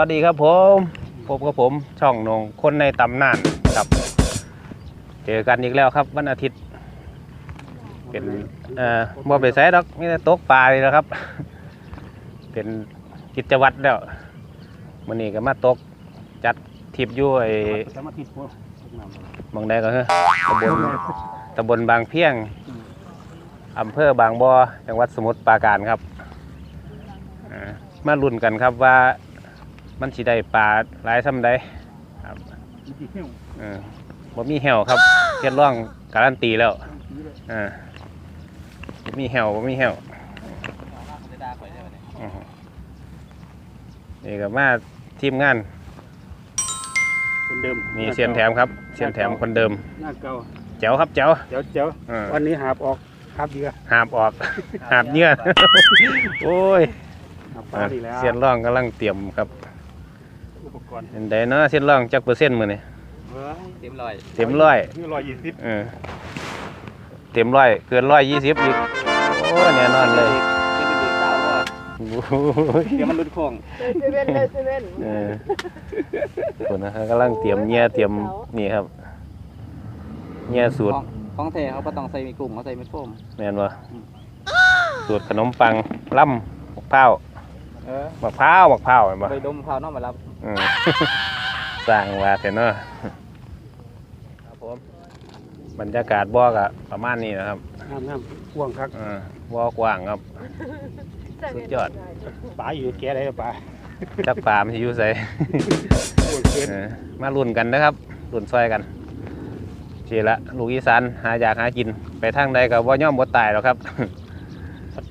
สวัสดีครับผมพบกับผมช่องนงคนในตำนานครับ เจอกันอีกแล้วครับวันอาทิตย์ เป็นเอ่อบ่ไปไสดอกนี่ตกปลาเลยนะครับ เป็นกิจวัตรแล้วมื้อนี้ก็มาตกจัดทริปอยู่ไอ้สมาธิพวกน้ำหมองใดก็คือตำบลตำบลบางเพียงอำเภอบางบ่อจังหวัดสมุทรปราการครับมาลุ้นกันครับว่า มันสิได้ปลาหลายซ้ำใดครับมีที่เที่ยวเออบ่มีแหวครับเทียนร่องการันตีแล้วสีเลยอ่าบ่มีแหวบ่มีแหวอือฮึนี่ก็มาทีมงาน คนเดิมมีเซียนแถมครับเซียนแถมคนเดิมหน้าเก่าแจ๋วครับแจ๋วเจ๋วเจ๋วอ่าวันนี้หาบออกหาบเดียวหาบออกหาบเยื่อโอ้ยหาบปลาดีแล้วเซียนร่องกำลังเตรียมครับ อุปกรณ์เป็นไดเนาะเซียนร่องจักเปอร์เซ็นต์มื้อนี้เฮ้ยเต็มร้อยเต็มร้อยนี่ร้อยยี่สิบเออเต็มร้อยเกินร้อยยี่สิบอีกโอ้แน่นอนเลยเต็มเป็นเด็กสาวก็โอ้ยเดี๋ยวมันหลุดโค้งเลยเซเว่นเลยเซเว่นเออคนนะครับกำลังเตรียมเงียเตรียมนี่ครับเงียสูตรของของแท้เขาก็ต้องใส่มีกลุ่มเขาใส่มีโฟมแม่นวะสูตรขนมปังล่ำมะพร้าวเออมะพร้าวมะพร้าวเห็นปะไปดมข้าวนอกมารับ อืม สร้างว่าแต่เนาะครับผมบรรยากาศบ่อกะประมาณนี้นะครับน้ำน้ำพ่วงครับอ่าบ่อกว้างครับ สุดยอด ปลาอยู่แก่ได้ปลาจักปลามันสิอยู่ไสพ่วงเกินเออมาลุ้นกันนะครับลุ้นซอยกันทีละลูกอีสานหาอยากหากิน ไปทางใดก็บ่ย่อมบ่ตายหรอกครับ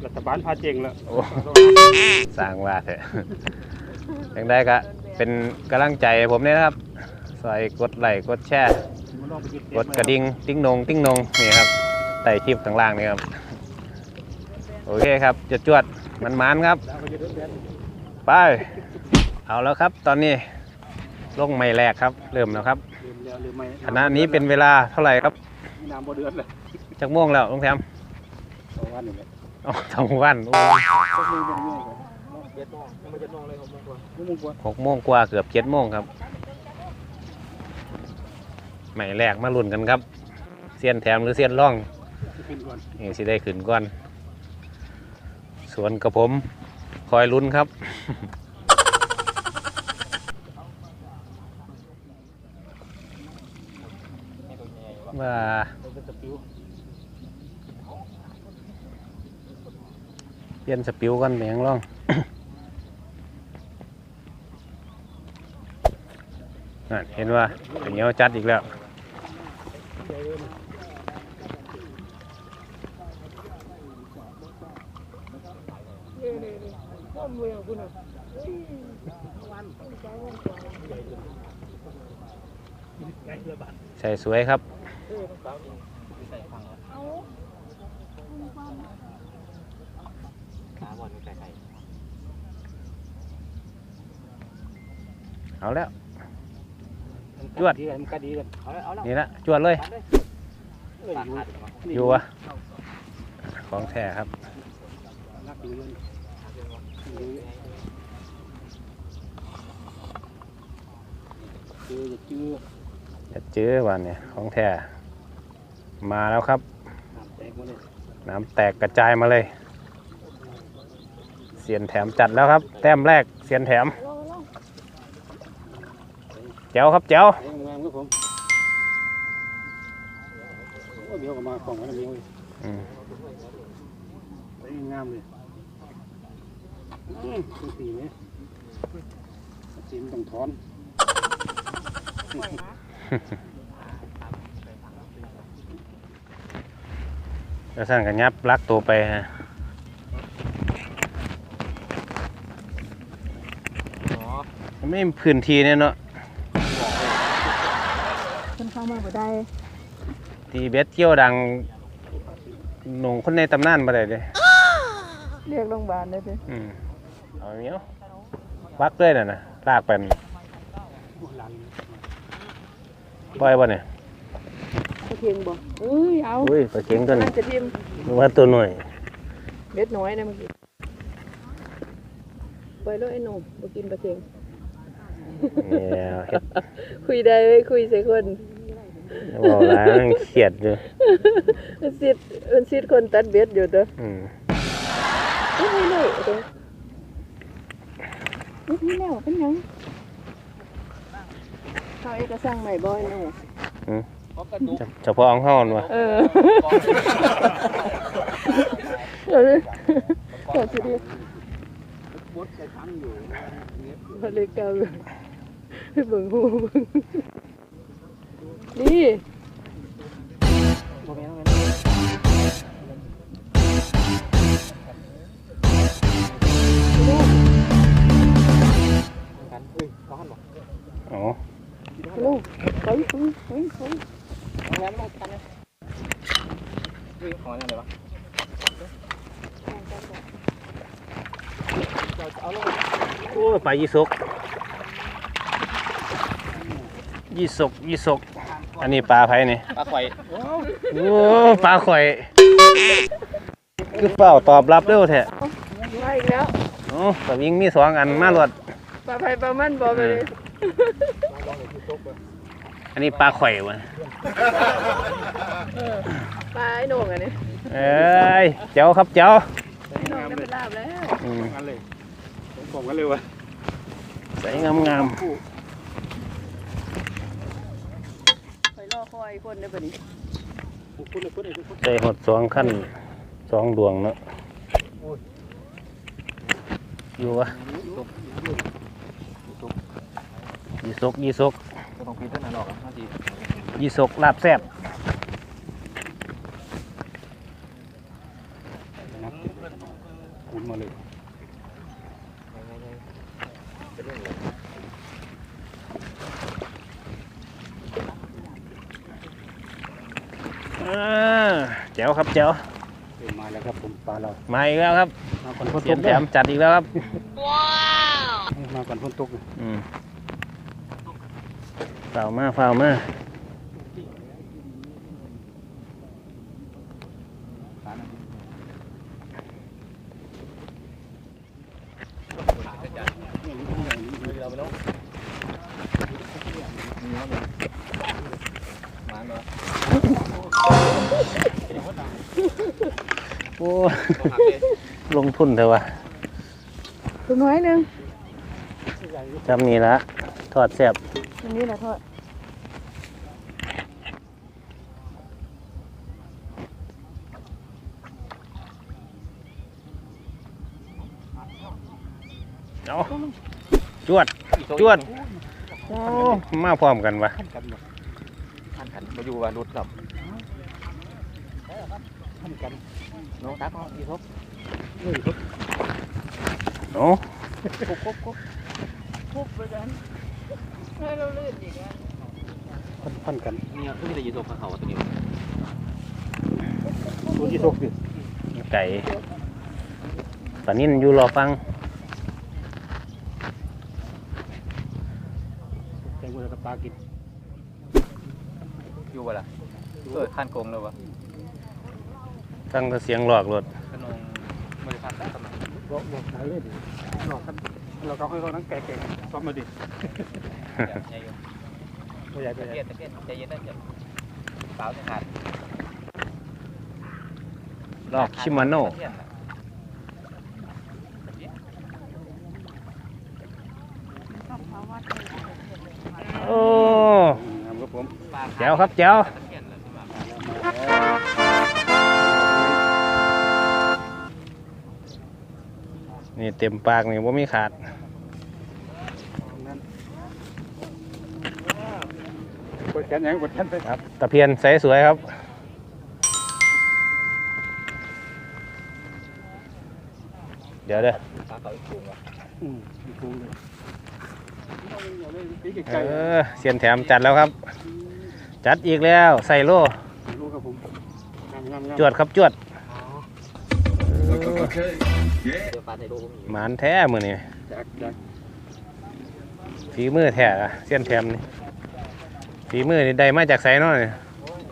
รัฐบาลพาเจงแล้ว โอ้ สร้างว่าเถอะอย่างใดก็ เป็นกำลังใจให้ผมเนี่ยนะครับซอยกดไลค์กดแชร์มันลองไปยึดกดกระดิ่งติ้งนงติ้งนงนี่ครับใส่คลิปข้างล่างนี่ครับ โอเคครับจวดจวดมันมันๆครับแล้วก็ยึดแบนไป เอาแล้วครับ ตอนนี้ลงไม่แรกครับ เริ่มแล้วครับลืมแล้วลืมไหมขณะนี้เป็นเวลาเท่าไหร่ครับน้ำบ่เดือดเลยจักม่วงแล้วลุงแซมสองวันนี่แหละอ๋อสองวันโอ้ยก็มี เจ็ดโมงยังไม่เจ็ดโมงเลยหกโมงกว่านี่มึงกว่าหกโมงกว่าเกือบเจ็ดโมงครับไม่แรกมาลุ้นกันครับ เสียนแถมหรือเสียนร่องนี่สิได้ขึ้นก่อน ส่วนกับผม คอยลุ้นครับว่าเปลี่ยนสปิวกันแหมงร่อง นั่นเห็นว่าอย่างเงี้ยจัดอีกแล้วใส่สวยครับเอาแล้ว จวด ดีกันมันก็ดีกันเอาแล้วเอาแล้วนี่ละจวดเลยตัดเลยเอ้ยตัดอยู่ขาดนี่อยู่วะของแท้ครับ นักอยู่เงินอยู่เจอจะเจอจะเจอวันเนี่ยของแท้มาแล้วครับ น้ำแตกหมาเลยน้ำแตกกระจายมาเลย เสียนแถมจัดแล้วครับ แต้มแรกเสียนแถมลองลองแจ๋วครับแจ๋วงามครับผมเดี๋ยวก็มาของกันเดียวเลยอืมแตกงามเลยอืมเป็นสีไหมสีมันต้องถอนแล้วสั่งกันยับลักตัวไปฮะไม่มีพื้นที่เนี่ยเนาะ มาบ่ได้ทีเบสเที่ยวดังหนุ่งคนในตำนานมาได้เลยเรียกโรงพยาบาลได้เลยอืมเอาเนี้ยวักเลยน่ะนะลากไปนี่หลังปล่อยบ่เนี่ยตะเคียงบ่เอ้ยเอาอุ้ยปลาเข็งตัวมันี้นจะทิมนึกว่าตัวหน่อยเม็ดน้อยนะเมื่อกี้ไปเลยไอ้หนุ่มบ่กินปลาเคียงเนี่ยเฮ็ดคุยได้ไว้คุยใส่คน บอกแล้วมันเครียดอยู่มันซิดมันซิดคนตัดเบ็ดอยู่ตัวอืมเอ้ยไม่ได้ตัวเอ้ยนี่แนวเป็นหยังเขาเอกสร้างใหม่บ่อยแน่พร้อมกระตุกเฉเฉพาะของเฮานั่นวะเออเดี๋ยวนี้เดี๋ยวสิดิบดไปทั้งอยู่เนี่ยบริกรรมให้เบิ่งหูเบิ่ง นี่โมเมนต์โมเมนต์กันเฮ้ยร้อนบ่อ๋อลูกไปไปไปไปเอาแล้วมากันเลยเฮ้ยของอะไรวะเอาลงโอ้ยปลายี่สกยี่สกยี่สก อันนี้ปลาไผนี่ปลาไข่โอ้ปลาข่อยคือเปล่าตอบรับเร็วแท้มาอีกแล้วโอ้แต่วิ่งมีสองอันมาลวดปลาไผ่ปลามันบ่ไปเลยอันนี้ปลาข่อยวะปลาไอ้โหน่งอันนี้เอ้ยเจ้าครับเจ้าไอ้โหน่งได้เป็นลาบแล้วอืมกันเลยผมบอกกันเลยวะใส่งามงามไปรอคอยคนได้ปะนี่คุณเลยคุณเลยคุณๆใส่หดสองขั้นสองดวงเนาะอยู่วะยี่สกยี่สกก็ต้องพิจารณาหรอกห้าทียี่สกลาบแซ่บนับคุณมาเลย อ่าเจ้าครับเจ้ามาแล้วครับผมปลาเรามาอีกแล้วครับมาก่อนพ้นเสีตยนกแถมจัดอีกแล้วครับมาก่อนพ้นตกอืมฝ่าวมาฝ่าวมา เราไปแล้วมาเนาะ โอ้ ต้องหักเลย ลงทุนเถอะวะตัวน้อยหนึงจำนี่ละทอดแซ่บอันนี้นะทอดเอาจวดจวดโอ้มาพร้อมกันวะขั้นกันหมดท่านขันมาอยู่ว่ารุดครับขั้นกันน้องตักน้องอีทบ เฮ้ยครับคุบคุบคุบไปกันให้เราเลื่อนอีกอะขั้นขั้นกันเนี่ยเพิ่งจะยีทบเขาตัวนี้ตัวที่ตกดิไก่ปลานิ่นอยู่รอฟังแตงกวากับปลากินอยู่บ่ล่ะเออขั้นโกงเลยวะฟังแต่เสียงหลอกรถขนม บริษัทได้กำลับอกบอกขายเลยดิหลอกกันเราเขาให้เขานั่งแก่ๆซ้อมมาดิใจเย็นตัวใหญ่ตัวตะใหญ่เกียบตะเกียบใจเย็นนะเจ็บเปล่าจะขาดลอกชิมาโน่โอ้งามครับผมแจ๋วครับแจ๋ว นี่เต็มปากนี่ว่ามีขาดกดแขนยังกดแขนไปครับตะเพียนใสสวยครับเดี๋ยวเด้อปลาเขาอีกตัวอืมมีพุงเลยเอาเลยปีกเอเสียนแถมจัดแล้วครับ จัดอีกแล้วใส่โล่ลูกครับจวดครับจวด เดี๋ยวปลาไทยโลก็มีหมานแท้มือนี่จักจักฝีมือแท้อะเสียนแถมนี่ฝีมือนี่ได้มาจากไสเนาะนี่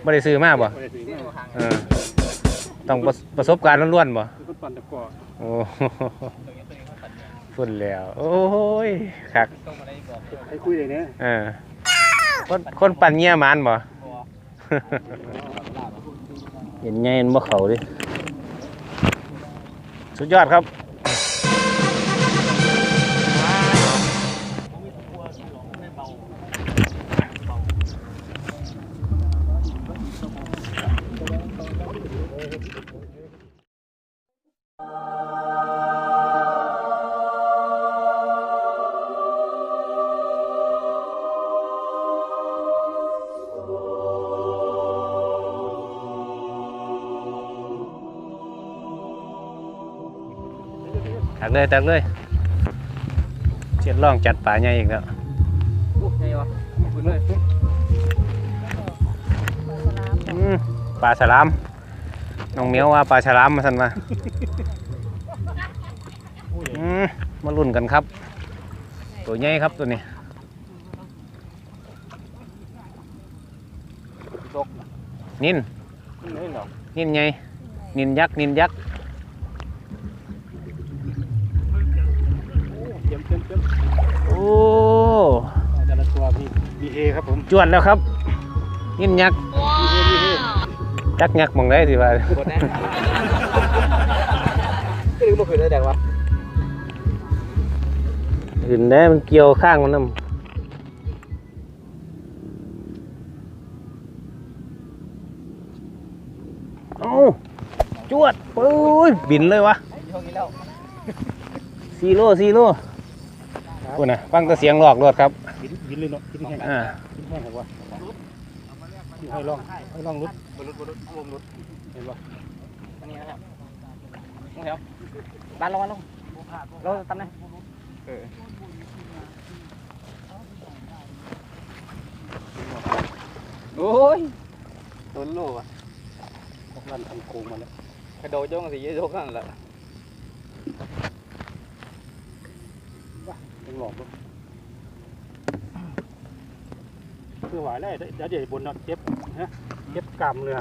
บ่ได้ซื้อมาบ่ไปถึงมาเออต้องประประสบการณ์ล้วนๆบ่คือคนปั่นตะกร้อโอ้ฝุ่นแล้ว โอ้ยคักต้มอะไรบอกให้คุยเลยเนี่ยเออคนคนปั่นเงี้ยหมันบ่ เห็นไงมันบ่เขาดิ สุดยอดครับ ตักเลยตักเลยเจ็ดล่องจัดป่าใหญ่อีกแล้วโอ้ไงวะคุณเลยอืมปลาฉลามน้องเหมียวว่าปลาฉลามมาสันมาอืมมาลุ้นกันครับ ตัวใหญ่ครับตัวนี้นินนินใหญ่นินยักษ์นินยักษ์ เต็มเต็มเต็ม โอ้ แต่ละตัวมีมีเฮครับผมจวดแล้วครับนินยักษ์มีเฮมีเฮยักษ์ยักษ์มองได้สิว่ากดแน่ก็ลืมมาคืนเลยแดกวะอื่นได้มันเกี่ยวข้างมันนำเอ้าจวดปุ้ยบินเลยวะช่วงนี้แล้วซีโร่ ซีโร่กูนะฟังแต่เสียงหลอกรถครับบินบินเลยเนาะบินแห้งอ่าบินแห้งเหรอวะให้ลองให้ลองรุดบรุษบรุษรวมรุษเห็นปะอันนี้นะครับลงแถวบ้านลงบ้านลงเราตำแหน่งเออโอ้ยตัวโลอะพวกลั่นทำโกงมาแล้วกระโดดย่องสิยี่ยกนั่นแหละ ยัง หลอกด้วยคือหวายได้เดี๋ยวเดี๋ยวบนเนาะเจ็บนะเจ็บกล้ามเนื้อ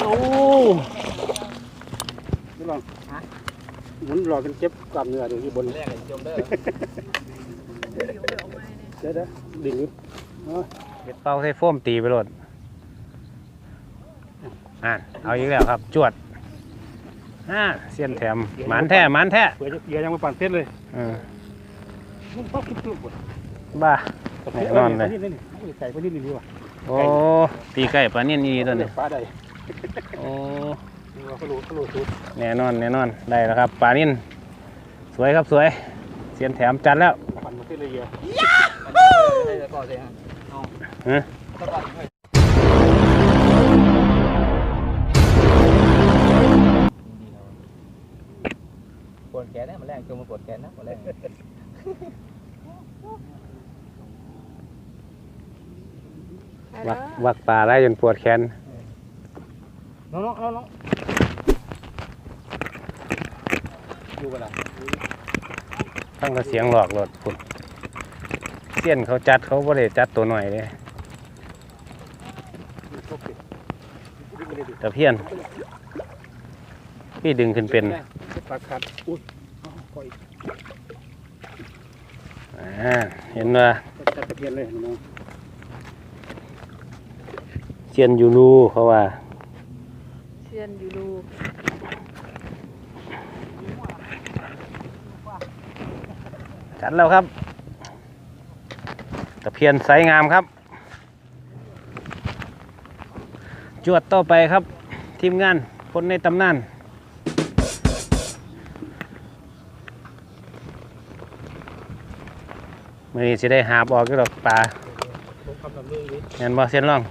โอ้นี่ลองหมุนหลอกกันเจ็บกล้ามเนื้อเดี๋ยวอยู่บนแรกเลยจมเด้อเดี๋ยวเดี๋ยวดิ่งอยู่เก็บเป้าใส่โฟมตีไปรถอ่านเอาอีกแล้วครับ จวด อ่าเสียนแถมหมานแท้หมานแท้เผื่อจะเกียร์ยังไม่ปั่นเส้นเลยเออมันปั๊บปุ๊บปุ๊บปุ๊บบ้าแน่นอนเลยนี่นี่นี่ไก่พวกนี้นี่ดีว่ะโอ้ตีไก่ปลาเนี่ยนี่ตัวนี้ปลาใดโอ้นี่ว่าเขารู้เขารู้สูตรแน่นอนแน่นอนได้แล้วครับปลานิ่นสวยครับสวยเสียนแถมจัดแล้วปั่นมาเส้นเลยเกียร์อันนี้ให้ก่อนเลยฮะเอาฮ วดแขนนะมันแรงจมมาปวดแขนนะมันแรงวักวักปลาได้จนปวดแขน น้องน้องน้องน้องอยู่กันละทั้งกระเสียงหลอกรถพุ่นเสียนเขาจัดเขาบ่ได้จัดตัวหน่อยเลยแต่เพี้ยน พี่ดึงขึ้นเป็นปลาขาดอุ้ยก็ อีกอ่าเห็นว่าจัดตะเพียนเลยน้องเสียนอยู่รูเขาว่าเชียนอยู่ดูจัดแล้วครับตะเพียนไซส์งามครับ จวดต่อไปครับ ทีมงานคนในตำนาน มื่อนี้สิได้หาบออกก็ดอกปลาผมคำนำเลยดิเห็นบ่เส้นร่อง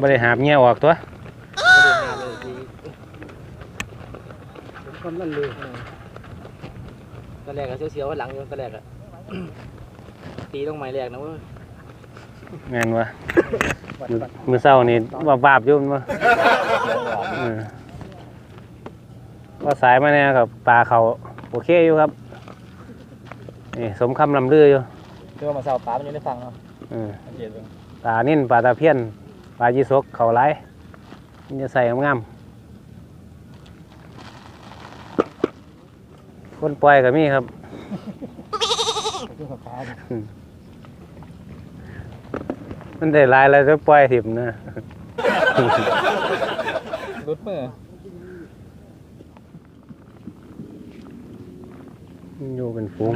บ่ได้หาบเงี้ยออกตัวผมคำนั่นเลยตอนแรกอะเสียวๆหลังอยู่ตอนแรกอะตีต้องไม้แรกนะเว้ยแม่นวะวัดมือวัดมือเศร้านี่ว่าบาบๆอยู่แมันบ่เออว่าสายมาเนี่ยกับปลาเขาโอเคอยู่ครับ นี่สมคำลำลืออยู่เชื่อมาเสาปลามันอยู่ในฝั่งเนาะเออสังเกตดูปลานิ่นปลาตะเพียนปลายีสกเขาไหลายมันจะใส่งามคนปล่อยก็มีครับเรื่องขาเนี่ยมันได้หลายแล้วจะปล่อยถิ่มนะ รุดมืออยู่เป็นฝูง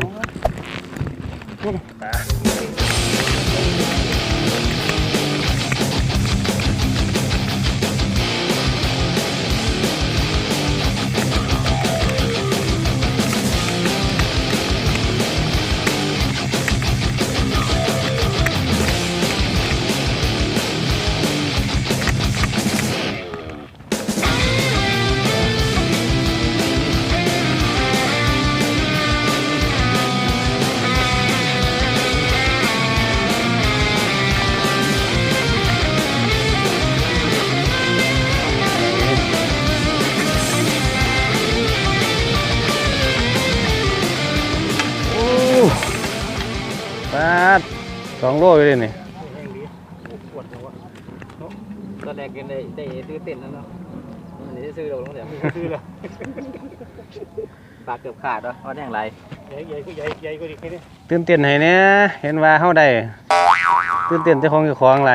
โสองโลอยู่เลยนี่ปวดหัวตอนแรกกินได้ได้ซื้อเต้นแล้วเนาะอันนี้ซื้อลงแล้วเดี๋ยวซื้อเลยปลาเกือบขาดวะว่าแห้งไรใหญ่ใหญ่ก็ใหญ่ใหญ่ก็ดีแค่นี้ตื่นเต้นให้เนี่ยเห็นว่าเฮาได้ตื่นเต้นเจ้าของเจ้าของหล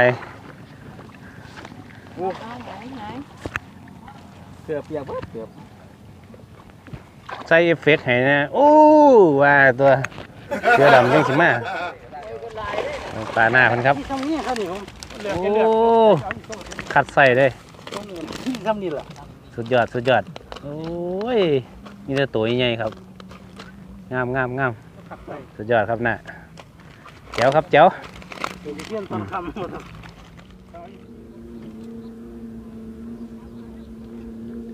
เกือบเปียกบิดเกือบใส่เอฟเฟกต์ให้เนี่ยโอ้ว่าตัวเสือดำยังสิมา เอาปลาหน้าเพิ่นครับทำนี่ครับนี่ผมเลือกโอ้แค่เลือกคัดใส่เลยที่ทำนี่แหละสุดยอดสุดยอดโอ้ยนี่แต่ตัวใหญ่ๆครับงามงามงามขับไปสุดยอดครับน่ะเจ๋วครับเจ๋วเดี๋ยวเที่ยงตอนค่ำหมด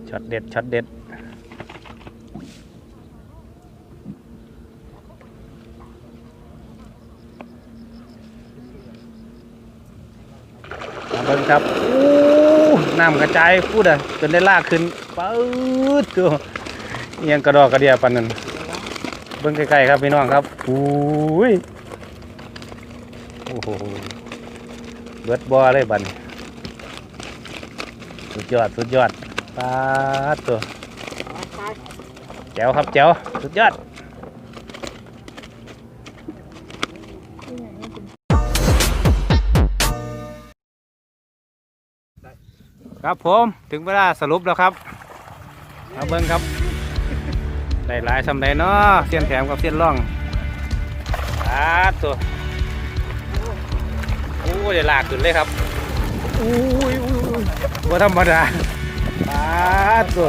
ช็อตเด็ดช็อตเด็ดมาเบิ่ง ครับอู้น้ำกระจายพูดอะจนได้ลากขึ้นปื๊ดตัวเอียงกระดอกกระเดียปันนั้นเบิ่งใกล้ๆครับพี่น้องครับอุ้ยโอ้โหเบิดบ่อเลยบันสุดยอดสุดยอดปาดตัวแจ๋วครับแจ๋วสุดยอด ครับผมถึงเวลาสรุปแล้วครับมาเบิ้งครับได้หลายสำใดเนาะเสี้ยนแถมกับเสี้ยนร่องอาตัวโอ้ยได้ลากขึ้นเลยครับอุ้ยอุ้ยว่าธรรมดาอาตัว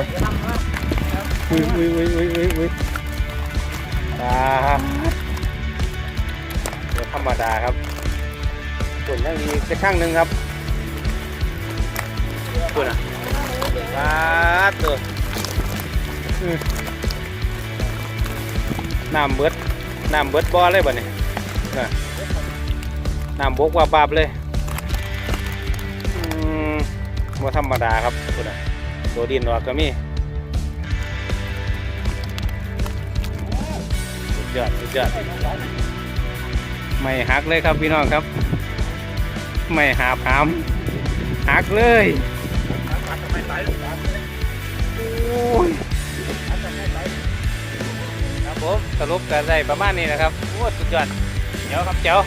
อุ้ยอุ้ยอุ้ยอุ้ยอุ้ยอุ้ยอาว่าธรรมดาครับส่วนยังมีสักข้างหนึ่งครับ คุณอะมาตัวอื้อน้ำเบิดน้ำเบิดบ่อเลยบ่เนี่ยน่ะน้ำบกว่าบาบเลยอืมว่าธรรมดาครับคุณอะตัวดินออกก็มีสุดยอดสุดยอดไม่หักเลยครับพี่น้องครับ ไม่หาบหามหักเลยโอ้ย ครับผมสรุปกันได้ประมาณนี้นะครับโอ้สุดยอดเจ๋วครับเจ๋ว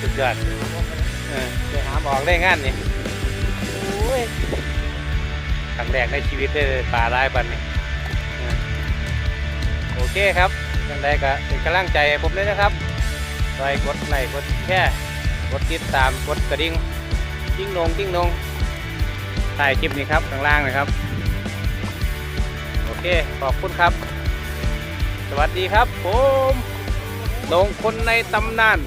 สุดยอดเออไปหาบอกได้งานนี่โอ้ยครั้งแรกในชีวิตได้ปลาลายบันนี่เออโอเคครับยังไงก็เป็นกำลังใจให้ผมด้วยนะครับคอยกดไลค์กดแชร์กดติดตามกดกระดิ่งจิ้งนงจิ้งนง ใต้คลิปนี้ครับข้างล่างนะครับ โอเค ขอบคุณครับ สวัสดีครับผมลงคนในตำนาน